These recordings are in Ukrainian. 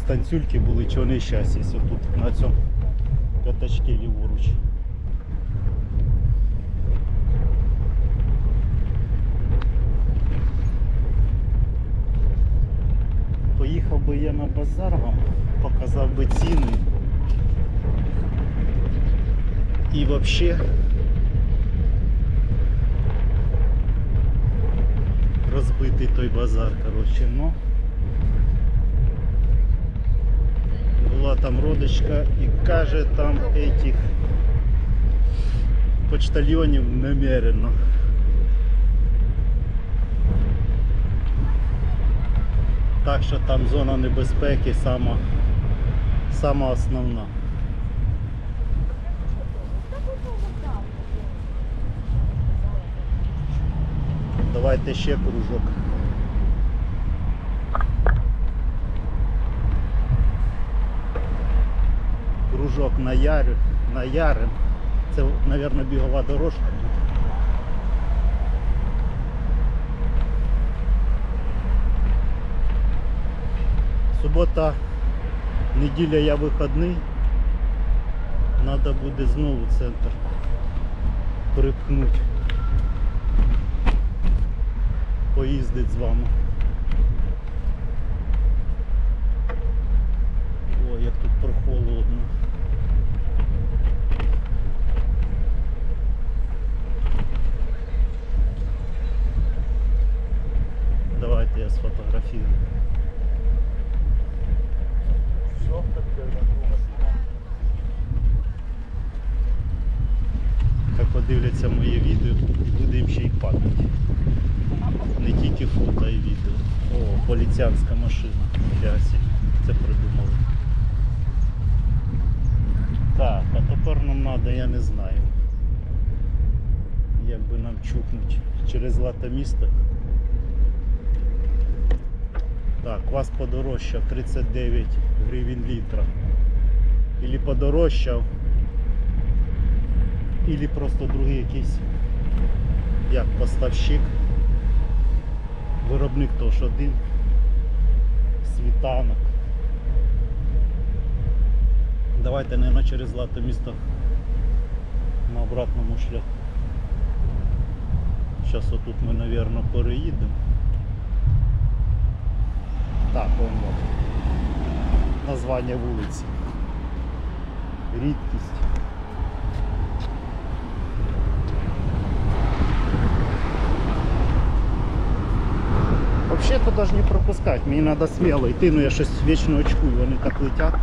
танцюльки були, чи вони зараз тут на цьому п'ятачки ліворуч. Поїхав би я на базар вам, показав би ціни. І взагалі розбитий той базар, коротше, ну. Була там родичка і каже там этих почтальйонів немерено. Так що там зона небезпеки сама, сама основна. Давайте ще кружок. Кружок на ярю, на ярин. Це, мабуть, бігова дорожка. Субота, неділя я вихідний. Надо буде знову центр припхнути. Поїздить з вами. О, як тут прохолодно. Давайте я сфотографірую. Хай подивляться моє відео, буде їм ще й пам'ять. Не тільки фото, й відео. О, поліціянська машина. Ясі. Це придумали. Так, а тепер нам треба, я не знаю. Як би нам чухнути через злате місто. Так, квас подорожчав 39 гривень літра. Ілі подорожчав, ілі просто другий якийсь як поставщик. Виробник теж один. Світанок. Давайте не через злате місто на обратному шляху. Зараз отут ми, мабуть, переїдемо. Так, вон вот. Названня вулиці. Рідкість. Вообще туда же не пропускать, мне надо смело йти, но я щось вічно очкую, вони так летять.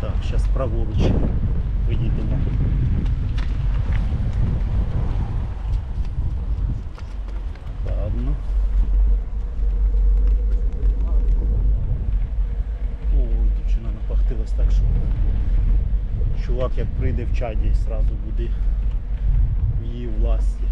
Так, зараз праворуч виїдемо. Ладно. О, дівчина так, що чувак як прийде в чаді, зразу буде в її власті.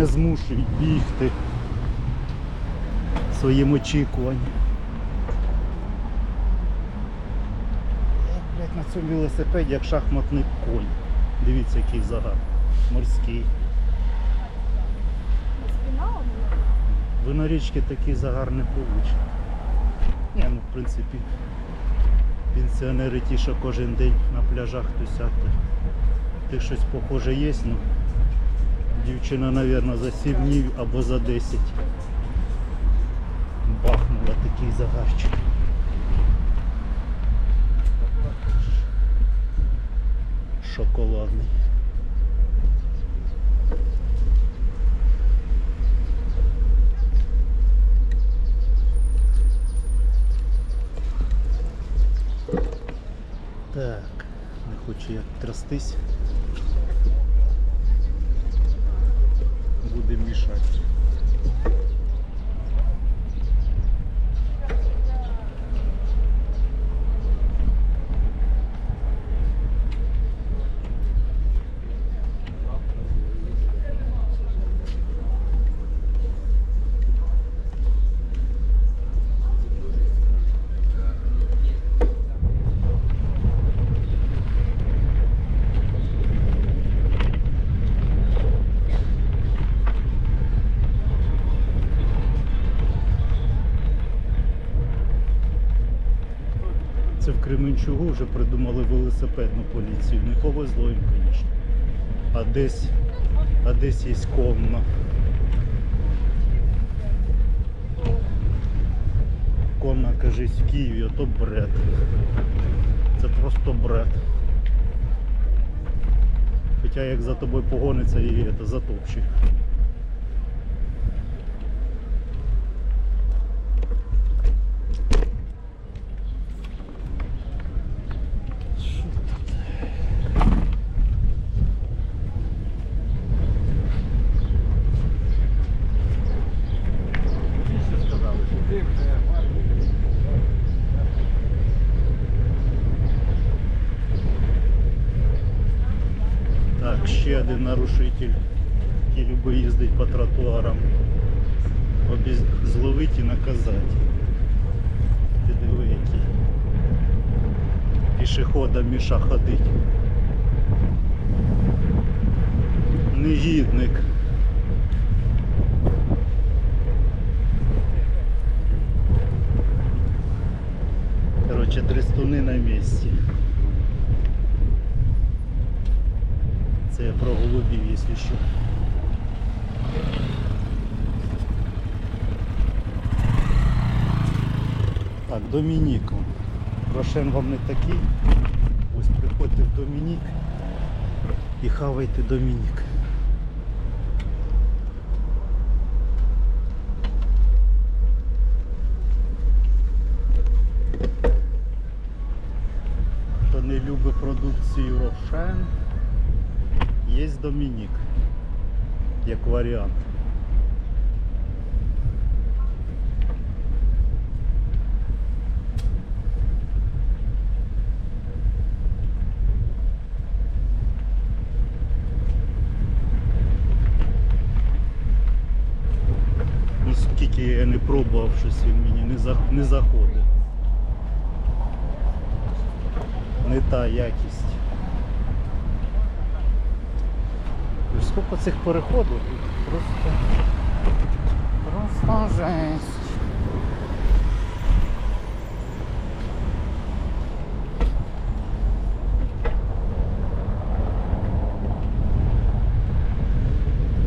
Мене змушують бігти своїм очікуванням. Я, блядь, на цьому велосипеді як шахматний конь. Дивіться, який загад. Морський. Ви на річці такий загар не получите. Ні, ну в принципі. Пенсіонери ті, що кожен день на пляжах тусять. то Ти щось похоже є, ну. Дівчина, мабуть, за 7 днів або за 10 бахнула такий загарчик. Шоколадний. Так, не хочу як трястись. Буде мішати. Це в Кременчугу вже придумали велосипедну поліцію. Не повезло їм, звісно. А десь, а десь є конна. Конна, кажись, в Києві, то бред. Це просто бред. Хоча як за тобою погониться і це. Що тут? Всі сказали, що ти Так, ще один нарушитель, який любить їздити по тротуарам. Обіз... Зловить і наказати. Ти диви, який. Пішоходам міша ходить. Негідник. Короче, дрестуни на місці. Це я про голубів, якщо що. Так, Домініку. Рошен вам не такий. Ось приходьте в Домінік і хавайте Домінік. Хто не любить продукцію Рошен, є Домінік як варіант. Ну, скільки я не пробував, щось він мені не заходить. Не та якість. І Скільки цих переходів просто. Просто жесть.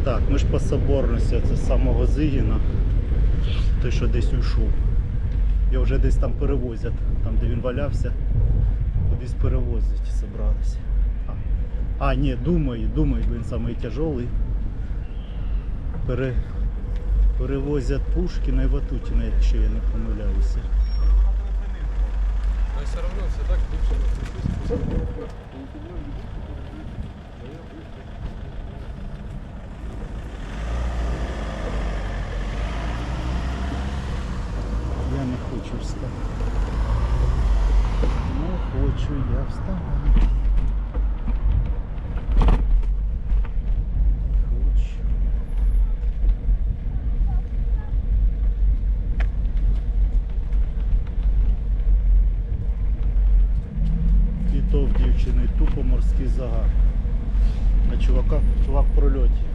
Так, ми ж по соборності, це з самого Зигіна. Той, що десь уйшов. Його вже десь там перевозять, там де він валявся, кудись перевозять, зібралися. А, не, ні, думаю, думаю, він самий тяжелий. Пере, перевозять Пушкіна і Ватутіна, якщо я не помиляюся. Але все одно все так більше Я не хочу встати. Не хочу я вставати. Хочу. І то в дівчини тупо морський загар. А чувака, чувак в прольоті.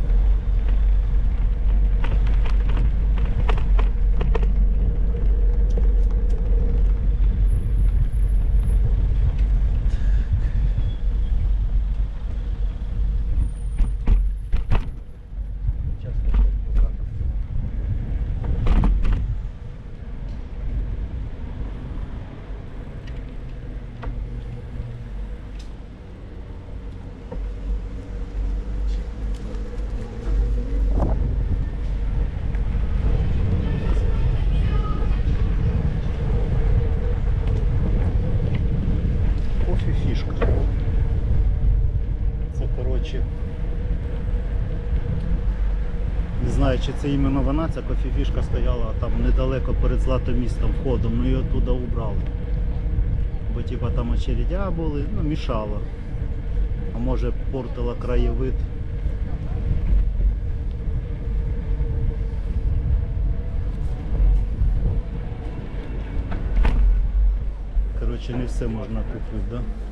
фішка. Це коротше не знаю чи це іменно вона, ця кофіфішка стояла там недалеко перед златом містом входом, ну її оттуда убрали. Бо типа там очередя були, ну мішало. А може портила краєвид. Коротше не все можна купити, так? Да?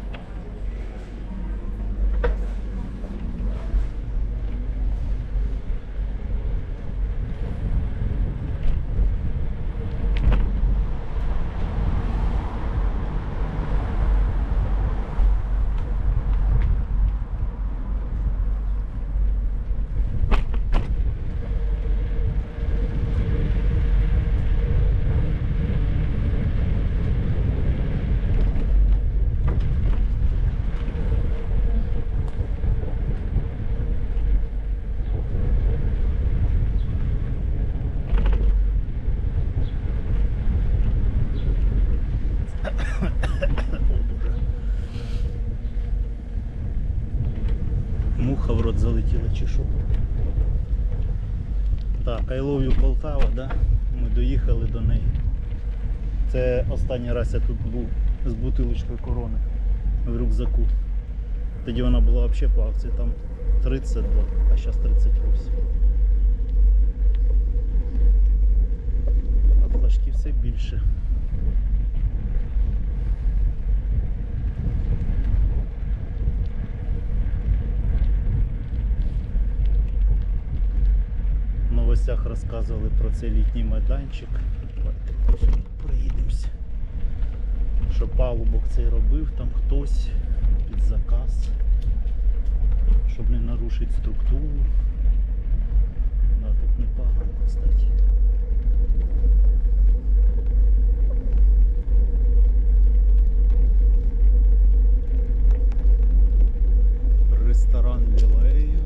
Залетіла чи що. Так, I love you Полтава, да? Ми доїхали до неї. Це останній раз я тут був з бутилочкою корони в рюкзаку. Тоді вона була взагалі по акції там 32, а зараз 38. А флажки все більше. новостях розказували про цей літній майданчик. Проїдемося. Що палубок цей робив, там хтось під заказ, щоб не нарушити структуру. Да, Тут непогано, кстати. Ресторан Лілея.